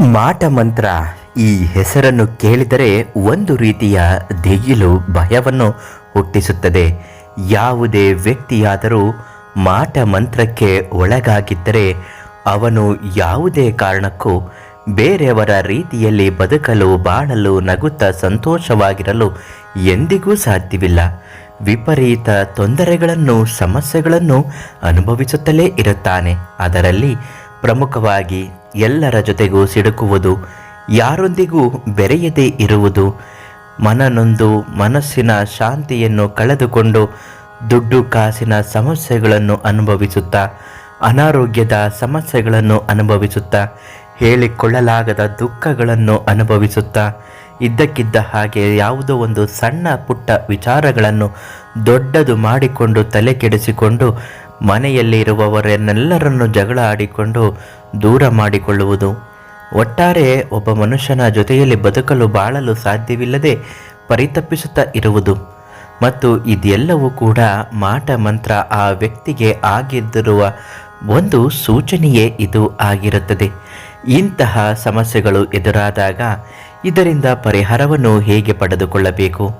ಮಾಟ ಮಂತ್ರ ಈ ಹೆಸರನ್ನು ಕೇಳಿದರೆ ಒಂದು ರೀತಿಯ ದಿಗಿಲು ಭಯವನ್ನು ಹುಟ್ಟಿಸುತ್ತದೆ. ಯಾವುದೇ ವ್ಯಕ್ತಿಯಾದರೂ ಮಾಟ ಮಂತ್ರಕ್ಕೆ ಒಳಗಾಗಿದ್ದರೆ ಅವನು ಯಾವುದೇ ಕಾರಣಕ್ಕೂ ಬೇರೆಯವರ ರೀತಿಯಲ್ಲಿ ಬದುಕಲು, ಬಾಳಲು, ನಗುತ್ತಾ ಸಂತೋಷವಾಗಿರಲು ಎಂದಿಗೂ ಸಾಧ್ಯವಿಲ್ಲ. ವಿಪರೀತ ತೊಂದರೆಗಳನ್ನು ಸಮಸ್ಯೆಗಳನ್ನು ಅನುಭವಿಸುತ್ತಲೇ ಇರುತ್ತಾನೆ. ಅದರಲ್ಲಿ ಪ್ರಮುಖವಾಗಿ ಎಲ್ಲರ ಜೊತೆಗೂ ಸಿಡುಕುವುದು, ಯಾರೊಂದಿಗೂ ಬೆರೆಯದೇ ಇರುವುದು, ಮನನೊಂದು ಮನಸ್ಸಿನ ಶಾಂತಿಯನ್ನು ಕಳೆದುಕೊಂಡು ದುಡ್ಡು ಕಾಸಿನ ಸಮಸ್ಯೆಗಳನ್ನು ಅನುಭವಿಸುತ್ತಾ, ಅನಾರೋಗ್ಯದ ಸಮಸ್ಯೆಗಳನ್ನು ಅನುಭವಿಸುತ್ತಾ, ಹೇಳಿಕೊಳ್ಳಲಾಗದ ದುಃಖಗಳನ್ನು ಅನುಭವಿಸುತ್ತಾ, ಇದ್ದಕ್ಕಿದ್ದ ಹಾಗೆ ಯಾವುದೋ ಒಂದು ಸಣ್ಣ ಪುಟ್ಟ ವಿಚಾರಗಳನ್ನು ದೊಡ್ಡದು ಮಾಡಿಕೊಂಡು ತಲೆ ಕೆಡಿಸಿಕೊಂಡು ಮನೆಯಲ್ಲಿರುವವರನ್ನೆಲ್ಲರನ್ನು ಜಗಳ ಆಡಿಕೊಂಡು ದೂರ ಮಾಡಿಕೊಳ್ಳುವುದು. ಒಟ್ಟಾರೆ ಒಬ್ಬ ಮನುಷ್ಯನ ಜೊತೆಯಲ್ಲಿ ಬದುಕಲು ಬಾಳಲು ಸಾಧ್ಯವಿಲ್ಲದೆ ಪರಿತಪ್ಪಿಸುತ್ತಾ ಇರುವುದು. ಮತ್ತು ಇದೆಲ್ಲವೂ ಕೂಡ ಮಾಟ ಮಂತ್ರ ಆ ವ್ಯಕ್ತಿಗೆ ಆಗಿದ್ದಿರುವ ಒಂದು ಸೂಚನೆಯೇ ಇದು ಆಗಿರುತ್ತದೆ. ಇಂತಹ ಸಮಸ್ಯೆಗಳು ಎದುರಾದಾಗ ಇದರಿಂದ ಪರಿಹಾರವನ್ನು ಹೇಗೆ ಪಡೆದುಕೊಳ್ಳಬೇಕು?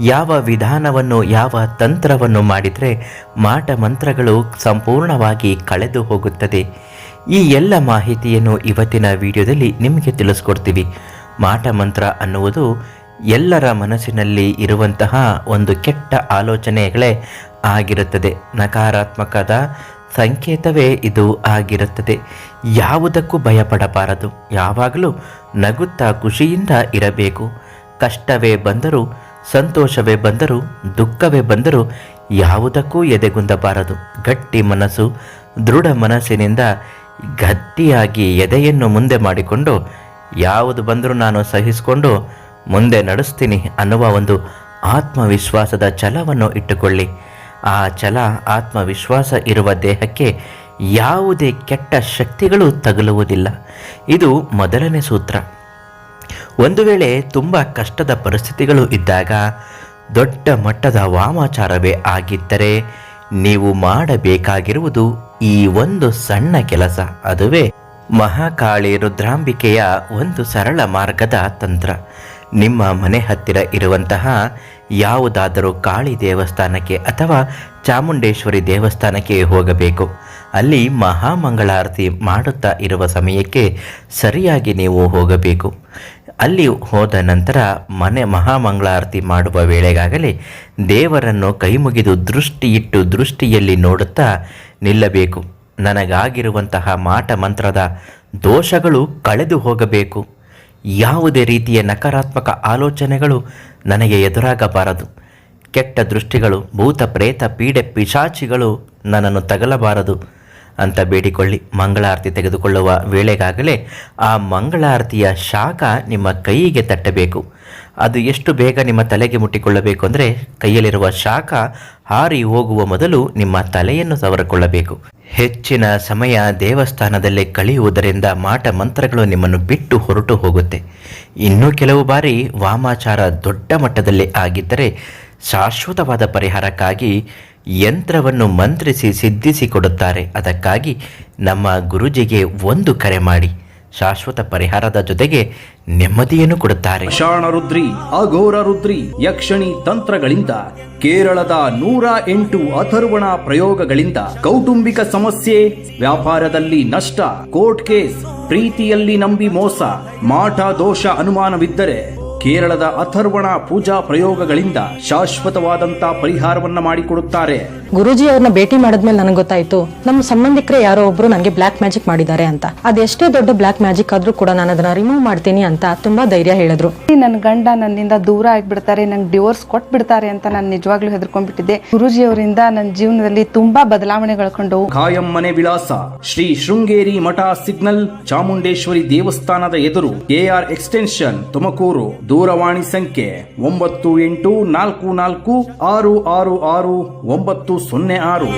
ಯಾವ ವಿಧಾನವನ್ನು, ಯಾವ ತಂತ್ರವನ್ನು ಮಾಡಿದರೆ ಮಾಟ ಮಂತ್ರಗಳು ಸಂಪೂರ್ಣವಾಗಿ ಕಳೆದು ಹೋಗುತ್ತದೆ. ಈ ಎಲ್ಲ ಮಾಹಿತಿಯನ್ನು ಇವತ್ತಿನ ವಿಡಿಯೋದಲ್ಲಿ ನಿಮಗೆ ತಿಳಿಸ್ಕೊಡ್ತೀವಿ. ಮಾಟ ಮಂತ್ರ ಅನ್ನುವುದು ಎಲ್ಲರ ಮನಸ್ಸಿನಲ್ಲಿ ಇರುವಂತಹ ಒಂದು ಕೆಟ್ಟ ಆಲೋಚನೆಗಳೇ ಆಗಿರುತ್ತದೆ. ನಕಾರಾತ್ಮಕದ ಸಂಕೇತವೇ ಇದು ಆಗಿರುತ್ತದೆ. ಯಾವುದಕ್ಕೂ ಭಯಪಡಬಾರದು. ಯಾವಾಗಲೂ ನಗುತ್ತಾ ಖುಷಿಯಿಂದ ಇರಬೇಕು. ಕಷ್ಟವೇ ಬಂದರೂ ಸಂತೋಷವೇ ಬಂದರೂ, ದುಃಖವೇ ಬಂದರೂ ಯಾವುದಕ್ಕೂ ಎದೆಗುಂದಬಾರದು. ಗಟ್ಟಿ ಮನಸ್ಸು, ದೃಢ ಮನಸ್ಸಿನಿಂದ ಗಟ್ಟಿಯಾಗಿ ಎದೆಯನ್ನು ಮುಂದೆ ಮಾಡಿಕೊಂಡು, ಯಾವುದು ಬಂದರೂ ನಾನು ಸಹಿಸಿಕೊಂಡು ಮುಂದೆ ನಡೆಸ್ತೀನಿ ಅನ್ನುವ ಒಂದು ಆತ್ಮವಿಶ್ವಾಸದ ಛಲವನ್ನು ಇಟ್ಟುಕೊಳ್ಳಿ. ಆ ಛಲ, ಆತ್ಮವಿಶ್ವಾಸ ಇರುವ ದೇಹಕ್ಕೆ ಯಾವುದೇ ಕೆಟ್ಟ ಶಕ್ತಿಗಳು ತಗಲುವುದಿಲ್ಲ. ಇದು ಮೊದಲನೇ ಸೂತ್ರ. ಒಂದು ವೇಳೆ ತುಂಬ ಕಷ್ಟದ ಪರಿಸ್ಥಿತಿಗಳು ಇದ್ದಾಗ ದೊಡ್ಡ ಮಟ್ಟದ ವಾಮಾಚಾರವೇ ಆಗಿದ್ದರೆ ನೀವು ಮಾಡಬೇಕಾಗಿರುವುದು ಈ ಒಂದು ಸಣ್ಣ ಕೆಲಸ, ಅದುವೇ ಮಹಾಕಾಳಿ ರುದ್ರಾಂಬಿಕೆಯ ಒಂದು ಸರಳ ಮಾರ್ಗದ ತಂತ್ರ. ನಿಮ್ಮ ಮನೆ ಹತ್ತಿರ ಇರುವಂತಹ ಯಾವುದಾದರೂ ಕಾಳಿ ದೇವಸ್ಥಾನಕ್ಕೆ ಅಥವಾ ಚಾಮುಂಡೇಶ್ವರಿ ದೇವಸ್ಥಾನಕ್ಕೆ ಹೋಗಬೇಕು. ಅಲ್ಲಿ ಮಹಾಮಂಗಳಾರತಿ ಮಾಡುತ್ತಾ ಇರುವ ಸಮಯಕ್ಕೆ ಸರಿಯಾಗಿ ನೀವು ಹೋಗಬೇಕು. ಅಲ್ಲಿ ಹೋದ ನಂತರ ಮನೆ ಮಹಾಮಂಗಳಾರತಿ ಮಾಡುವ ವೇಳೆಗಾಗಲೇ ದೇವರನ್ನು ಕೈಮುಗಿದು ದೃಷ್ಟಿ ಇಟ್ಟು ದೃಷ್ಟಿಯಲ್ಲಿ ನೋಡುತ್ತಾ ನಿಲ್ಲಬೇಕು. ನನಗಾಗಿರುವಂತಹ ಮಾಟ ಮಂತ್ರದ ದೋಷಗಳು ಕಳೆದು ಹೋಗಬೇಕು. ಯಾವುದೇ ರೀತಿಯ ನಕಾರಾತ್ಮಕ ಆಲೋಚನೆಗಳು ನನಗೆ ಎದುರಾಗಬಾರದು. ಕೆಟ್ಟ ದೃಷ್ಟಿಗಳು, ಭೂತ ಪ್ರೇತ, ಪೀಡೆ, ಪಿಶಾಚಿಗಳು ನನ್ನನ್ನು ತಗಲಬಾರದು. ಅಂತ ಬೇಡಿಕೊಳ್ಳಿ. ಮಂಗಳಾರತಿ ತೆಗೆದುಕೊಳ್ಳುವ ವೇಳೆಗಾಗಲೇ ಆ ಮಂಗಳಾರತಿಯ ಶಾಖ ನಿಮ್ಮ ಕೈಗೆ ತಟ್ಟಬೇಕು. ಅದು ಎಷ್ಟು ಬೇಗ ನಿಮ್ಮ ತಲೆಗೆ ಮುಟ್ಟಿಕೊಳ್ಳಬೇಕು ಅಂದರೆ ಕೈಯಲ್ಲಿರುವ ಶಾಖ ಹಾರಿ ಹೋಗುವ ಮೊದಲು ನಿಮ್ಮ ತಲೆಯನ್ನು ಸವರಿಕೊಳ್ಳಬೇಕು. ಹೆಚ್ಚಿನ ಸಮಯ ದೇವಸ್ಥಾನದಲ್ಲಿ ಕಳೆಯುವುದರಿಂದ ಮಾಟ ಮಂತ್ರಗಳು ನಿಮ್ಮನ್ನು ಬಿಟ್ಟು ಹೊರಟು ಹೋಗುತ್ತೆ. ಇನ್ನೂ ಕೆಲವು ಬಾರಿ ವಾಮಾಚಾರ ದೊಡ್ಡ ಮಟ್ಟದಲ್ಲಿ ಆಗಿದ್ದರೆ ಶಾಶ್ವತವಾದ ಪರಿಹಾರಕ್ಕಾಗಿ ಯಂತ್ರವನ್ನು ಮಂತ್ರಿಸಿ ಸಿದ್ಧಿಸಿಕೊಡುತ್ತಾರೆ ಅದಕ್ಕಾಗಿ ನಮ್ಮ ಗುರುಜಿಗೆ ಒಂದು ಕರೆ ಮಾಡಿ. ಶಾಶ್ವತ ಪರಿಹಾರದ ಜೊತೆಗೆ ನೆಮ್ಮದಿಯನ್ನು ಕೊಡುತ್ತಾರೆ. ಶಾಣ ರುದ್ರಿ, ಅಘೋರ ರುದ್ರಿ, ಯಕ್ಷಣಿ ತಂತ್ರಗಳಿಂದ, ಕೇರಳದ ನೂರ ಎಂಟು ಅಥರ್ವಣ ಪ್ರಯೋಗಗಳಿಂದ ಕೌಟುಂಬಿಕ ಸಮಸ್ಯೆ, ವ್ಯಾಪಾರದಲ್ಲಿ ನಷ್ಟ, ಕೋರ್ಟ್ ಕೇಸ್, ಪ್ರೀತಿಯಲ್ಲಿ ನಂಬಿ ಮೋಸ, ಮಾಟ ದೋಷ ಅನುಮಾನವಿದ್ದರೆ ಕೇರಳದ ಅಥರ್ವಣ ಪೂಜಾ ಪ್ರಯೋಗಗಳಿಂದ ಶಾಶ್ವತವಾದಂತ ಪರಿಹಾರವನ್ನ ಮಾಡಿಕೊಡುತ್ತಾರೆ. ಗುರುಜಿ ಅವ್ರನ್ನ ಭೇಟಿ ಮಾಡಿದ್ಮೇಲೆ ನನಗೆ ಗೊತ್ತಾಯ್ತು ನಮ್ಮ ಸಂಬಂಧಿಕರೇ ಯಾರೋ ಒಬ್ರು ನನಗೆ ಬ್ಲಾಕ್ ಮ್ಯಾಜಿಕ್ ಮಾಡಿದ್ದಾರೆ ಅಂತ. ಅದೆಷ್ಟೇ ದೊಡ್ಡ ಬ್ಲಾಕ್ ಮ್ಯಾಜಿಕ್ ಆದ್ರೂ ಕೂಡ ನಾನು ಅದನ್ನ ರಿಮೂವ್ ಮಾಡ್ತೀನಿ ಅಂತ ತುಂಬಾ ಧೈರ್ಯ ಹೇಳಿದ್ರು. ನನ್ನ ಗಂಡ ನನ್ನಿಂದ ದೂರ ಆಗ್ಬಿಡ್ತಾರೆ ನಂಗೆ ಡಿವೋರ್ಸ್ ಕೊಟ್ಬಿಡ್ತಾರೆ ಅಂತ ನಾನು ನಿಜವಾಗ್ಲೂ ಹೆದರ್ಕೊಂಡ್ಬಿಟ್ಟಿದ್ದೆ. ಗುರುಜಿ ಅವರಿಂದ ನನ್ನ ಜೀವನದಲ್ಲಿ ತುಂಬಾ ಬದಲಾವಣೆಗಳು ಕಂಡು ಖಾಯಂ ಮನೆ ವಿಳಾಸ ಶ್ರೀ ಶೃಂಗೇರಿ ಮಠ ಸಿಗ್ನಲ್ ಚಾಮುಂಡೇಶ್ವರಿ ದೇವಸ್ಥಾನದ ಎದುರು ಕೆಆರ್ ಎಕ್ಸ್ಟೆನ್ಷನ್ ತುಮಕೂರು ದೂರವಾಣಿ ಸಂಖ್ಯೆ ಒಂಬತ್ತು ಎಂಟು ನಾಲ್ಕು ನಾಲ್ಕು ಆರು ಆರು ಆರು ಒಂಬತ್ತು ಸೊನ್ನೆ ಆರು.